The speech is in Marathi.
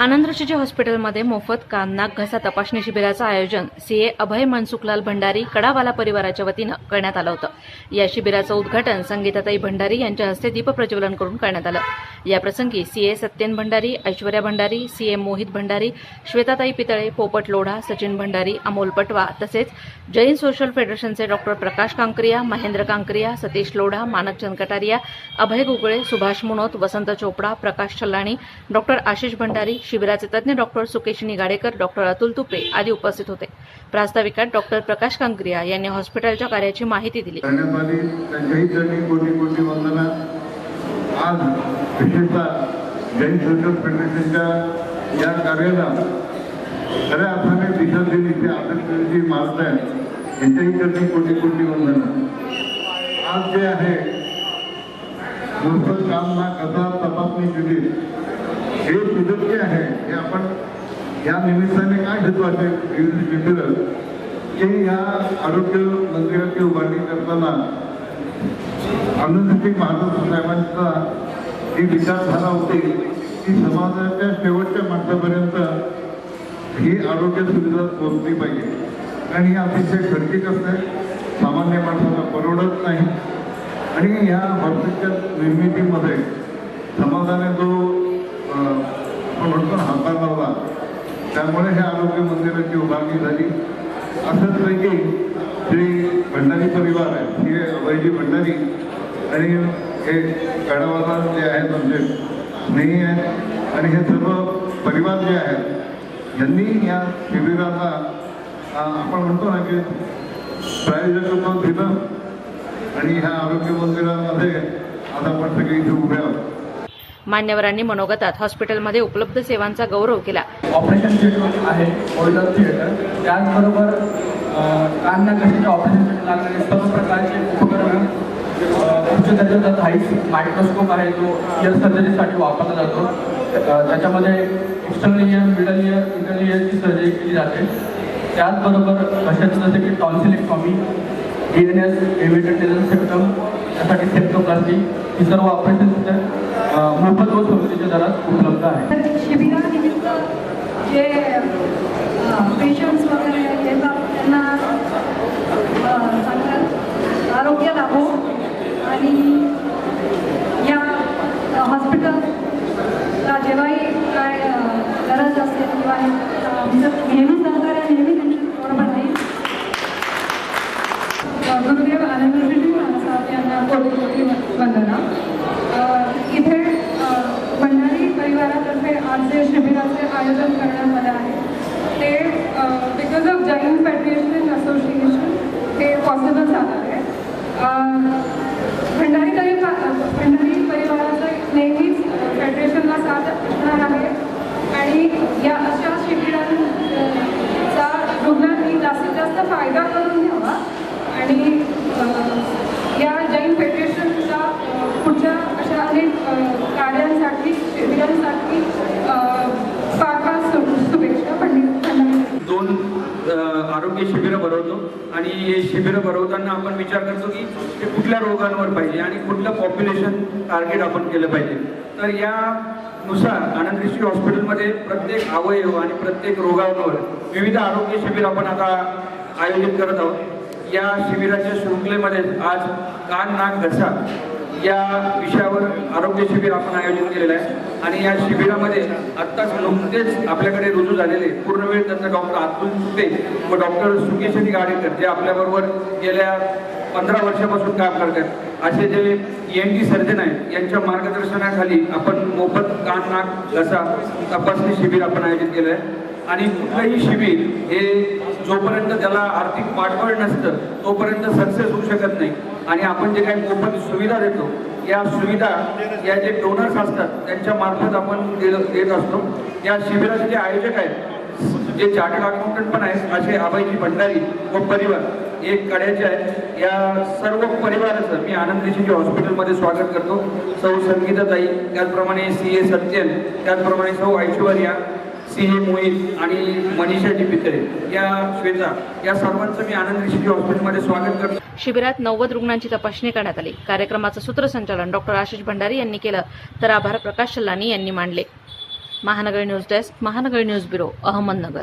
Anand हॉस्पिटलमध्ये मोफत कान नाक घसा तपासणी शिबिराचं आयोजन सीए अभय मनसुखलाल भंडारी कडावाला परिवाराच्या वतीनं करण्यात आलं होतं. या शिबिराचं उद्घाटन संगीताताई भंडारी यांच्या हस्ते दीपप्रज्वलन करून करण्यात आलं. याप्रसंगी C A Satyen Bhandari Aishwarya Bhandari C A Mohit Bhandari श्वेताताई Pitale Popat Lodha Sachin Bhandari Amol Patwa तसेच जैन सोशल फेडरेशनचे डॉक्टर प्रकाश कांकरिया महेंद्र कांकरिया सतीश लोढा मानक कटारिया अभय गुगळे सुभाष मुनोत वसंत चोपडा प्रकाश छल्लाणी डॉक्टर आशिष भंडारी शिबिराचे तज्ज्ञ डॉक्टर सुकेश निगाडेकर डॉक्टर अतुल तुपे आदी उपस्थित होते. प्रास्ताविकात डॉक्टर प्रकाश कांकरिया यांनी हॉस्पिटलच्या कार्याची माहिती दिली. आज विशेषतः जैन सोशल फेडरेशनच्या या कार्याला खऱ्या अर्थाने दिशा दिली ते आदर्शजी महाराज आहेत. यांच्याही त्यांनी कोटी कोटी वंदना. आज जे आहे मोफत काम ना कसा तपासणी केली. हे शिबिर जे आहे हे आपण या निमित्ताने काय घेतो असे विविध की या आरोग्य मंदिराची उभारणी करताना आनंदजी महाराज साहेबांचा ही विचारधारा होती की समाजाच्या शेवटच्या माणसापर्यंत ही आरोग्य सुविधा पोहोचली पाहिजे. कारण ही अतिशय खर्चिक असते. सामान्य माणसाला परवडत नाही. आणि या हॉस्पिटल निर्मितीमध्ये समाजाने जो भरपूर हातभार लावला त्यामुळे हे आरोग्य मंदिराची उभारणी झाली. असंच पैकी श्री भंडारी परिवार आहे हे अभयजी भंडारी आणि हे कडावाला जे आहेत आमचे स्नेही आहेत आणि हे सर्व परिवार जे आहेत यांनी या शिबिराला आपण म्हणतो ना की प्रायोजकत्व दिलं आणि ह्या आरोग्य मंदिरामध्ये आज आपण सगळे इथे उभे आहोत. मान्यवरांनी मनोगतात हॉस्पिटलमध्ये उपलब्ध सेवांचा गौरव केला. ऑपरेशन थिएटर आहे ओल्डर थिएटर. त्याचबरोबर कान नाकाचे ऑपरेशनसाठी लागणारे सर्व प्रकारचे उपकरणं अ, त्याच्यात दर्जाचा हाईस मायक्रोस्कोप आहे जो इयर सर्जरीसाठी वापरला जातो. त्याच्यामध्ये external ear middle ear internal इयरची surgery केली जाते. त्याचबरोबर कशाचं जसे की टॉन्सिलेक्टॉमी डी एन एस एव्हिटेशन सेप्टम त्यासाठी सेप्टोप्लास्टी ही सर्व ऑपरेशन मोफत व सवलतीच्या दरात उपलब्ध आहे. शिबिरानिमित्त जे आणि या हॉस्पिटलला जेव्हाही काय गरज असेल किंवा हे, अ, आमचं नेहमी सहकार्य नेहमी त्यांच्या बरोबर राहील अ, गुरुदेव आनंदजी साहेब यांना कोटी कोटी वंदना अ, इथे अ, भंडारी परिवारातर्फे आज जे शिबिराचे आयोजन करण्यात आले आहे ते because of Jain federation association हे पॉसिबल झालं आहे अ, भंडारी तरी भंडारी परिवाराचं नेहमीच फेडरेशनला साथ असणार आहे आणि या अशा शिबिरांचा रुग्णांनी जास्तीत जास्त फायदा करून घ्यावा आणि अ, या जैन फेडरेशनच्या अ, पुढच्या अशा अनेक अ, कार्यांसाठी शिबिरांसाठी अ, फार फार शु शुभेच्छा पंडित भंडारी दोन अ, आरोग्य शिबिरं भरवतो. आणि हे शिबिरं भरवताना आपण विचार करतो की ते कुठल्या रोगांवर पाहिजे आणि कुठलं पॉप्युलेशन टार्गेट आपण केलं पाहिजे. तर यानुसार आनंद ऋषी हॉस्पिटलमध्ये प्रत्येक अवयव आणि प्रत्येक रोगांवर विविध आरोग्य शिबिर आपण आता आयोजित करत आहोत. या शिबिराच्या शृंखलेमध्ये आज कान नाक घसा या विषयावर आरोग्य शिबिर आपण आयोजित केलेलं आहे. आणि या शिबिरामध्ये आत्ताच नुकतेच आपल्याकडे रुजू झालेले पूर्णवेळ त्यांचं डॉक्टर अतुल सुते व डॉक्टर सुकेशनी गाडेकर जे आपल्याबरोबर गेल्या पंधरा वर्षापासून काम करतात असे जे एम डी सर्जन आहेत यांच्या मार्गदर्शनाखाली आपण मोफत कान नाक घसा तपासणी शिबिर आपण आयोजित केलं आहे आणि कुठलंही शिबिर हे जोपर्यंत त्याला आर्थिक पाठबळ नसतं तोपर्यंत सक्सेस होऊ शकत नाही. आणि आपण जे काही मोफत सुविधा देतो या सुविधा या जे डोनर्स असतात त्यांच्या मार्फत आपण देत देत असतो. या शिबिराचे जे आयोजक आहेत जे चार्टर्ड अकाउंटंट पण आहेत असे आबाईजी भंडारी व परिवार हे कड्याचे आहेत. या सर्व परिवाराचं मी आनंद हॉस्पिटलमध्ये स्वागत करतो. सौ संगीताताई त्याचप्रमाणे सी ए सत्यन त्याचप्रमाणे सौ ऐश्वर्या सिंह मोहित आणि मनीषा पितळे या श्वेता या सर्वांचं मी आनंद देशजी हॉस्पिटलमध्ये स्वागत करतो. शिबिरात नव्वद रुग्णांची तपासणी करण्यात आली. कार्यक्रमाचं सूत्रसंचालन डॉक्टर आशिष भंडारी यांनी केलं तर आभार प्रकाश शल्लानी यांनी मांडले. Mahanagar news desk Mahanagar news bureau Ahmednagar.